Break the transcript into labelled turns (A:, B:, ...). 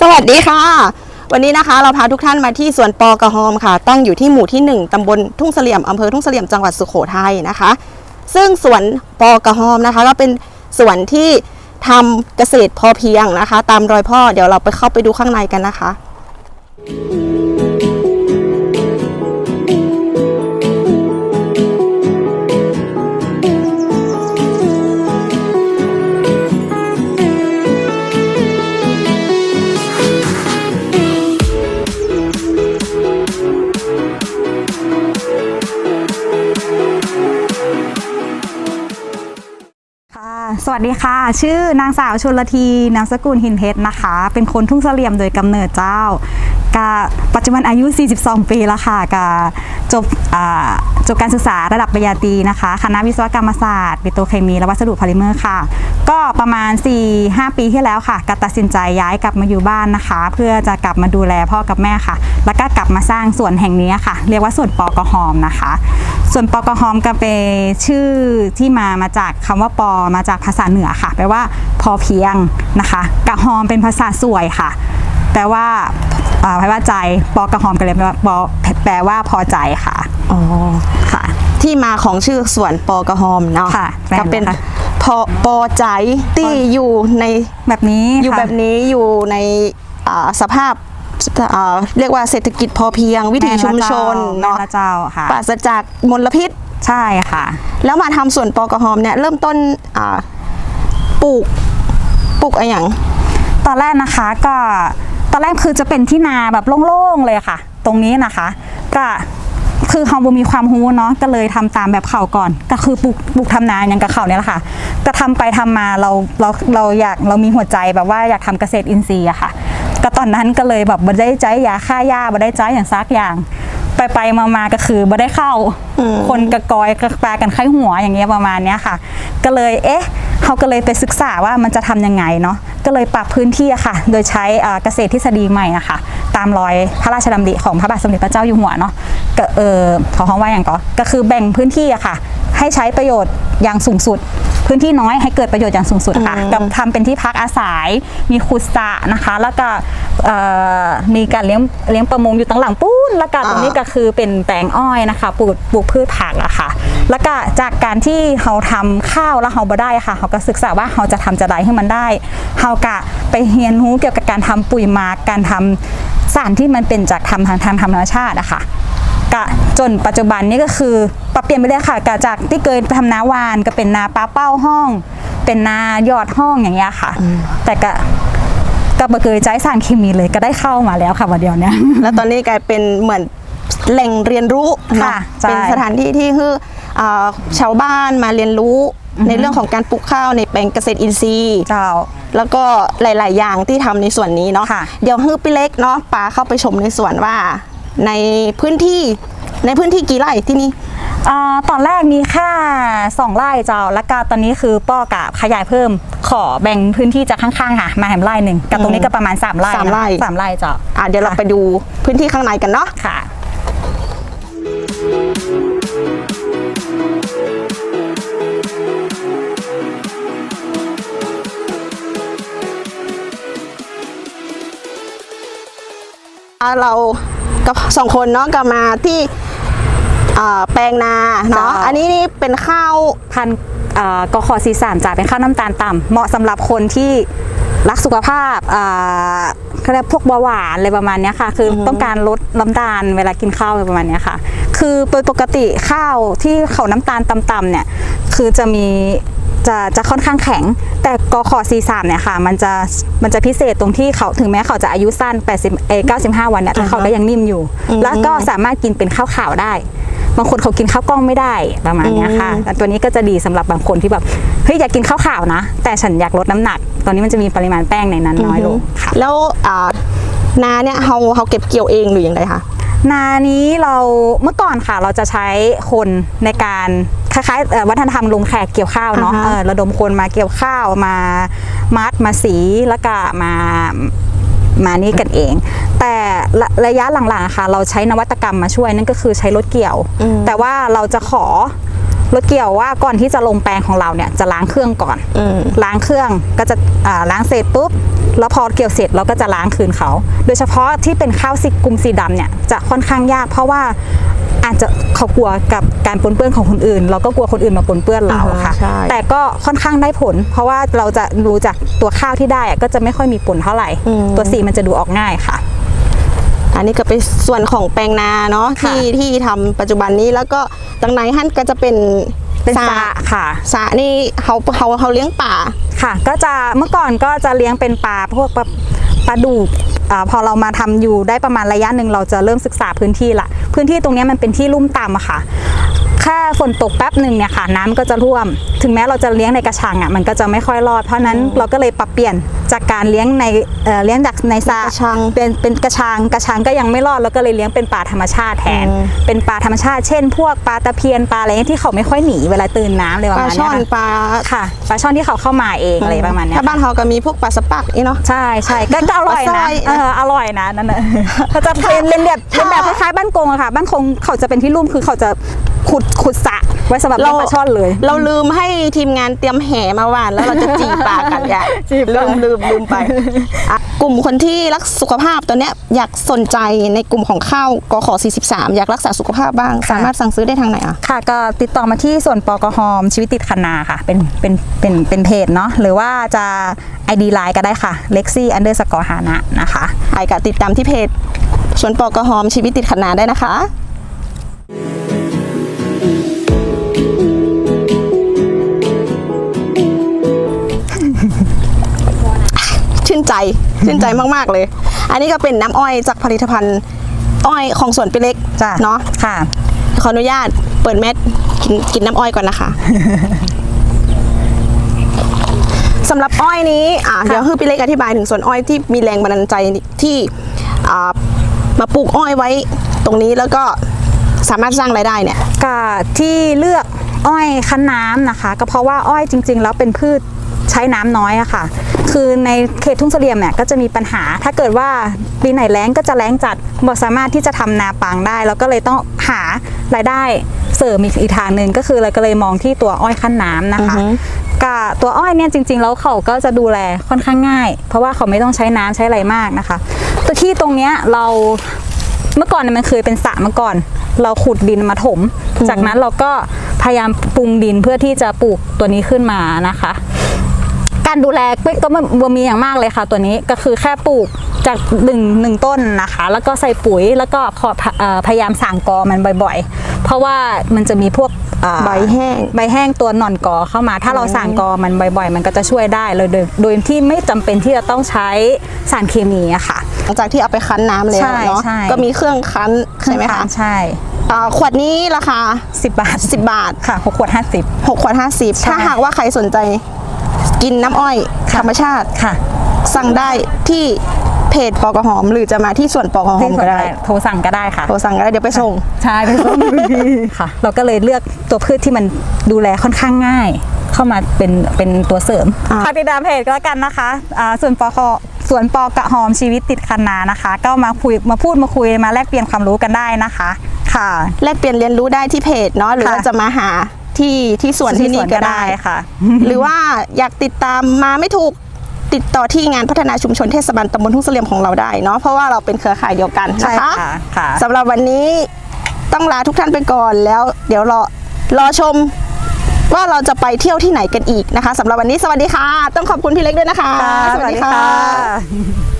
A: สวัสดีค่ะ วันนี้นะคะเราพาทุกท่านมาที่สวนปอกระหอมค่ะตั้งอยู่ที่หมู่ที่ 1ตำบลทุ่งเสลี่ยมอำเภอทุ่งเสลี่ยมจังหวัดสุโขทัยนะคะ ซึ่งสวนปอกระหอมนะคะ ก็เป็นสวนที่ทำเกษตรพอเพียงนะคะ ตามรอยพ่อเดี๋ยวเราไปเข้าไปดูข้างในกันนะคะ
B: สวัสดีค่ะ ชื่อนางสาวชลทีนามสกุลหินเพชรนะคะ เป็นคนทุ่งเสลี่ยมโดยกำเนิดเจ้ากะปัจจุบันอายุ 42 ปีแล้วค่ะกะจบจบการศึกษาระดับปริญญาตรีนะคะ คณะวิศวกรรมศาสตร์ปิโตรเคมีและวัสดุพอลิเมอร์ค่ะ ก็ประมาณ 4-5 ปีที่แล้วค่ะก็ตัดสินใจย้ายกลับมาอยู่บ้านนะคะ เพื่อจะกลับมาดูแลพ่อกับแม่ค่ะ แล้วก็กลับมาสร้างสวนแห่งนี้ค่ะ เรียกว่าสวนปอกระหอมนะคะ ส่วนปอกระหอมก็เป็นชื่อที่มามาจากคำว่าปอมาจากภาษาเหนือค่ะแปลว่าพอเพียงนะคะกระหอมเป็นภาษาสวยค่ะ แปลว่าอ่าแปลว่าใจปอกระหอมก็เลยแปลว่าปอแปลว่าพอใจค่ะ
A: อ๋อ
B: ค่ะ
A: ที่มาของชื่อสวนปอกระหอมเนาะ
B: ค่ะ
A: ก็เป็น
B: แม่นเลยค่ะ
A: พอปอใจที่อยู่ใน
B: แบบนี้
A: อยู่
B: ค่ะ
A: แบบนี้อยู่ในอ่าสภาพ อ่าเรียกว่าเศรษฐกิจพอเพียง วิถีชุมชน
B: แม่
A: เนาะ
B: ละเจ้าค่ะ
A: ปราศจากมลพิษ
B: ใช่ค่ะ
A: แล้วมาทำสวนปอกระหอมเนี่ยเริ่มต้นอ่าปลูกปลูกอะไรอย่าง
B: ตอนแรกนะคะก็ตอนแรกคือจะเป็นที่นาแบบโล่งๆเลยค่ะ ตรงนี้นะคะ ก็คือเฮาบ่มีความรู้เนาะก็เลยทำตามแบบเขาก่อน ก็คือปลูกปลูกทำนาอย่างกับเขาเนี่ยแหละค่ะแต่ทำไปทำมาเราเราเราอยากเรามีหัวใจแบบว่าอยากทำเกษตรอินทรีย์อะค่ะก็ ตอนนั้นก็เลยแบบบ่ได้ใจยาฆ่าหญ้าบ่ได้ใจอย่างซักอย่าง ไปไปมามาก็คือบ่ได้เข้า คนกระกอยกระปากันไข้หัวอย่างเงี้ยประมาณเนี้ยค่ะ ก็เลยเอ๊ะเขาก็เลยไปศึกษาว่ามันจะทำยังไงเนาะก็เลยปรับพื้นที่อะค่ะ โดยใช้อ่าเกษตรทฤษฎีใหม่อะค่ะ ตามรอยพระราชดำริของพระบาทสมเด็จพระเจ้าอยู่หัวเนาะก็เออขอคำว่าอย่างก็ก็คือแบ่งพื้นที่อะค่ะ ให้ใช้ประโยชน์อย่างสูงสุด พื้นที่น้อยให้เกิดประโยชน์อย่างสูงสุดค่ะกับทำเป็นที่พักอาศัยมีขุดสระนะคะ แล้วก็เอ่อมีการเลี้ยงเลี้ยงประมงอยู่ตั้งหลังปุ้นแล้วก็ตรงนี้ก็คือเป็นแปลงอ้อยนะคะปลูกปลูกพืชผักอะค่ะ แล้วก็จากการที่เราทำข้าวแล้วเราบ่ได้ค่ะเราก็ศึกษาว่าเราจะทำจะไดให้มันได้เราก็ไปเรียนรู้เกี่ยวกับการทำปุ๋ยหมากการทำสารที่มันเป็นจากทำทางทางธรรมชาติอะค่ะ กะจนปัจจุบันนี้ก็คือปรับเปลี่ยนไปเลยค่ะกะจากที่เคยไปทำนาหวานก็เป็นนาปลาเป้าห้อง เป็นนายอดห้องอย่างเงี้ยค่ะ แต่ก็ก็บ่เคยใช้สารเคมีเลยก็ได้เข้ามาแล้วค่ะวันเดียวเนี้ย
A: แล้วตอนนี้กลายเป็นเหมือนแหล่งเรียนรู้เนอะ
B: ค่ะใช่
A: เป็นสถานที่ที่คืออ่าชาวบ้านมาเรียนรู้ในเรื่องของการปลูกข้าวในแปลงเกษตรอินทรีย์
B: เจ้า
A: แล้วก็หลาย ๆ อย่างที่ทำในส่วนนี้เนาะ
B: ค่ะ
A: เดี๋ยวฮือพี่เล็กเนาะปาเข้าไปชมในสวนว่า ในพื้นที่ในพื้นที่กี่ไร่ที่นี่
B: อ่าตอนแรกมีแค่สองไร่เจ้าแล้วก็ตอนนี้คือป้อกะขยายเพิ่ม ขอแบ่งพื้นที่จากข้างๆค่ะ มาแหมไร่หนึ่งกับตรงนี้ก็ประมาณสามไร่
A: สาม
B: นะ
A: ไร่
B: สามไร่เจ้า
A: อะเดี๋ยวเราไปดูพื้นที่ข้างในกันเนาะ
B: ค่ะ
A: อะเรา กับสองคนเนาะก็มาที่อ่าแปลงนาเนาะ
B: จ้า
A: อันนี้นี่เป็นข้าว
B: พันธุ์เอ่อกขอสีสามจะเป็นข้าวน้ำตาลต่ำเหมาะสำหรับคนที่รักสุขภาพอ่าเขาเรียกพวกเบาหวานอะไรประมาณเนี้ยค่ะ คืออต้องการลดน้ำตาลเวลากินข้าวอะไรประมาณเนี้ยค่ะ คือโดยปกติข้าวที่เขาน้ำตาลต่ำๆเนี่ย คือจะมี จะจะค่อนข้างแข็ง แต่กขอสีสามเนี่ยค่ะ มันจะมันจะพิเศษตรงที่เขาถึงแม้เขาจะอายุสั้น80เออ95 วันเนี่ยแต่เขาก็ยังนิ่มอยู่ แล้วก็สามารถกินเป็นข้าวขาวได้ บางคนเขากินข้าวกล้องไม่ได้ประมาณเนี้ยค่ะแต่ตัวนี้ก็จะดีสำหรับบางคนที่แบบเฮ้ยอยากกินข้าวขาวนะ แต่ฉันอยากลดน้ำหนัก ตอนนี้มันจะมีปริมาณแป้งในนั้นน้อยลงค่ะ
A: แล้วอ่านาเนี่ยเขาเขาเก็บเกี่ยวเองหรือยังไงคะ
B: นานี้เราเมื่อก่อนค่ะเราจะใช้คนในการ คล้ายๆเอ่อวัฒนธรรมลงแขกเกี่ยวข้าวเนาะ
A: อ่าฮะ
B: เออระดมคนมาเกี่ยวข้าวมามัดมาสีแล้วก็มามานี่กันเอง แต่ระระยะหลังๆอะค่ะ เราใช้นวัตกรรมมาช่วยนั่นก็คือใช้รถเกี่ยว แต่ว่าเราจะขอรถเกี่ยวว่าก่อนที่จะลงแปลงของเราเนี่ยจะล้างเครื่องก่อน
A: อืม
B: ล้างเครื่องก็จะอ่าล้างเสร็จปุ๊บแล้วพอเกี่ยวเสร็จเราก็จะล้างคืนเขา โดยเฉพาะที่เป็นข้าวสีกลุ่มสีดำเนี่ยจะค่อนข้างยากเพราะว่า อาจจะเขากลัวกับการปนเปื้อนของคนอื่น เราก็กลัวคนอื่นมาปนเปื้อนเรา
A: อ่าฮะ
B: ค่ะ
A: ใช่
B: แต่ก็ค่อนข้างได้ผล เพราะว่าเราจะรู้จากตัวข้าวที่ได้อะก็จะไม่ค่อยมีปนเท่าไหร่ ตัวสีมันจะดูออกง่ายค่ะ
A: อันนี้ก็เป็นส่วนของแปลงนาเนาะ
B: ค่ะ
A: ที่ที่ทำปัจจุบันนี้แล้วก็ตรงไหนหั่นก็จะเป็น
B: เป็นสระค่ะ
A: สระนี่เขาเขาเขาเลี้ยงป่า
B: ค่ะ ก็จะเมื่อก่อนก็จะเลี้ยงเป็นปลาพวกปลาปลาดุก อพอเรามาทำอยู่ได้ประมาณระยะหนึ่งเราจะเริ่มศึกษาพื้นที่ละพื้นที่ตรงนี้มันเป็นที่ลุ่มต่ำอะค่ะ แค่ฝนตกแป๊บหนึ่งเนี่ยค่ะ น้ำก็จะท่วม ถึงแม้เราจะเลี้ยงในกระชังอะมันก็จะไม่ค่อยรอด เพราะฉะนั้นเราก็เลยปรับเปลี่ยนจากการเลี้ยงในเอ่อเลี้ยงจากในสระ
A: กระชัง
B: เป็นเป็นกระชังกระชังก็ยังไม่รอดแล้วก็เลยเลี้ยงเป็นปลาธรรมชาติแทน
A: อืม
B: เป็นปลาธรรมชาติเช่น พวกปลาตะเพียนปลาอะไรเงี้ยที่เขาไม่ค่อยหนีเวลาตื่นน้ำเลยป
A: ป
B: ระ
A: ลา
B: มาณ
A: ช่
B: เนี้
A: อยน
B: ค่ะ
A: ปลา
B: ค่ะปลาช่อนที่เขาเข้ามาเองอะไรประมาณเนี้ย
A: ถ้าบ้านเขาก็มีพวกปลาสปักนี่เนาะ
B: ใช่ใช่ก็ก็อร่อย
A: ปลาสร้
B: นะ
A: อย
B: เอออร่อยนะนั่นน่ะเขาจะเป็นเรียนแบบเรียนแบบคล้ายๆบ้านกงอะค่ะ บ้านคงเขาจะเป็นที่ลุ่มคือเขาจะ ขุดขุดสระไว้สำหรับเลี้ยงปลาช่อนเลย
A: เราลืมให้ทีมงานเตรียมแห่มาหวานแล้วเราจะจีบปลากันอย่า
B: จีบป
A: ลื
B: ลา
A: มลืมลืมไปอะกลุ่มคนที่รักสุขภาพตัวเนี้ยอยากสนใจในกลุ่มของข้าวกขอ43 อยากรักษาสุขภาพบ้าง สามารถสั่งซื้อได้ทางไหนอะ
B: ค่ะก็ติดต่อมาที่ส่วนปอกหอมชีวิตติดคนาค่ะ เป็นเป็นเป็นเป็นเพจเนาะหรือว่าจะ ID Line ก็ได้ค่ะ Lexi underscore ฮานะนะคะ
A: ไปกับติดตามที่เพจสวนปอกระหอมชีวิตติดขนาได้นะคะ ใจชื่นใจมากๆเลย อันนี้ก็เป็นน้ำอ้อยจากผลิตภัณฑ์ อ้อยของสวนปิเล็ก
B: จ้ะ
A: เนาะ
B: ค่ะ
A: ขออนุญาตเปิดเม็ดกินกินน้ำอ้อยก่อนนะคะสำหรับอ้อยนี้อะเดี๋ยวให้พี่เล็กอธิบายถึงส่วนอ้อยที่มีแรงบันดาลใจที่อ่ามาปลูกอ้อยไว้ตรงนี้แล้วก็สามารถสร้างรายได้เนี่ย
B: ก็ที่เลือกอ้อยคั้นน้ำนะคะ ก็เพราะว่าอ้อยจริง ๆ แล้วเป็นพืช ใช้น้ำน้อยอะค่ะ คือในเขตทุ่งเสลี่ยมเนี่ยก็จะมีปัญหา ถ้าเกิดว่าปีไหนแล้งก็จะแล้งจัดบ่สามารถที่จะทำนาปังได้ แล้วก็เลยต้องหารายได้เสริมอีกอีกทางหนึ่งก็คือเราก็เลยมองที่ตัวอ้อยคั้นน้ำนะคะ
A: อือฮึ
B: กับตัวอ้อยเนี่ยจริง ๆ แล้วเขาก็จะดูแลค่อนข้างง่าย เพราะว่าเขาไม่ต้องใช้น้ำใช้อะไรมากนะคะ ตัวที่ตรงเนี้ยเราเมื่อก่อนเนี่ยมันเคยเป็นสระมาก่อน เราขุดดินมาถม จากนั้นเราก็พยายามปรุงดินเพื่อที่จะปลูกตัวนี้ขึ้นมานะคะ การดูแลก็ไม่บ่มีอย่างมากเลยค่ะ ตัวนี้ก็คือแค่ปลูกจากหนึ่งหนึ่งต้นนะคะ แล้วก็ใส่ปุ๋ยแล้วก็พอเอ่อพยายามสั่งกอมันบ่อย ๆ เพราะว่ามันจะมีพวกเอ่อ
A: ใบแห้ง
B: ใบแห้งตัวหนอนกอเข้ามา ถ้าเราสั่งกอมันบ่อย ๆ มันก็จะช่วยได้เลยโดยโดยที่ไม่จำเป็นที่จะต้องใช้สารเคมีอะค่ะ
A: หลังจากที่เอาไปคั้นน้ำแล้ว
B: ใช่
A: เนาะ
B: ใช่
A: ก็มีเครื่องคั้นใช่ไหมคะ
B: ใช่
A: อ่าขวดนี้ราคา
B: สิบบาท
A: 10 บาท
B: ค่ะหกขวดห้าสิบ
A: 6ขวด 50
B: ใช่
A: ถ้าหากว่าใครสนใจ กินน้ำอ้อยธรรมชาติ
B: ค่ะ
A: สั่งได้ที่เพจปอกระหอม หรือจะมาที่ส่วนปอกระหอมก็ได้
B: โทรสั่งก็ได้ค่ะ
A: โทรสั่งก็ได้เดี๋ยวไปส่ง
B: ใช่ไปส่งค่ะ เราก็เลยเลือกตัวพืชที่มันดูแลค่อนข้างง่าย เข้ามาเป็นเป็นตัวเสริม
A: อ่า
B: ฝากติดตามเพจก็แล้วกันนะคะอ่าส่วนปอคส่วนปอกระหอมชีวิตติดคันนานะคะ ก็มาคุยมาพูดมาคุยมาแลกเปลี่ยนความรู้กันได้นะคะ ค่ะ
A: แลกเปลี่ยนเรียนรู้ได้ที่เพจเนาะหรือว่า
B: ค่ะ
A: จะมาหา ที่ที่สวนที่นี่ก็ได้
B: ค่ะ
A: หรือว่าอยากติดตามมาไม่ถูกติดต่อที่งานพัฒนาชุมชนเทศบาลตำบลทุ่งเสลี่ยมของเราได้เนาะเพราะว่าเราเป็นเครือข่ายเดียวกัน
B: ใช่
A: นะคะ
B: ค่ะค่ะ
A: สำหรับวันนี้ต้องลาทุกท่านไปก่อนแล้ว เดี๋ยวรอรอชมว่าเราจะไปเที่ยวที่ไหนกันอีกนะคะสำหรับวันนี้สวัสดีค่ะ ต้องขอบคุณพี่เล็กด้วยนะคะ
B: ค่ะสวัสดีค่ะ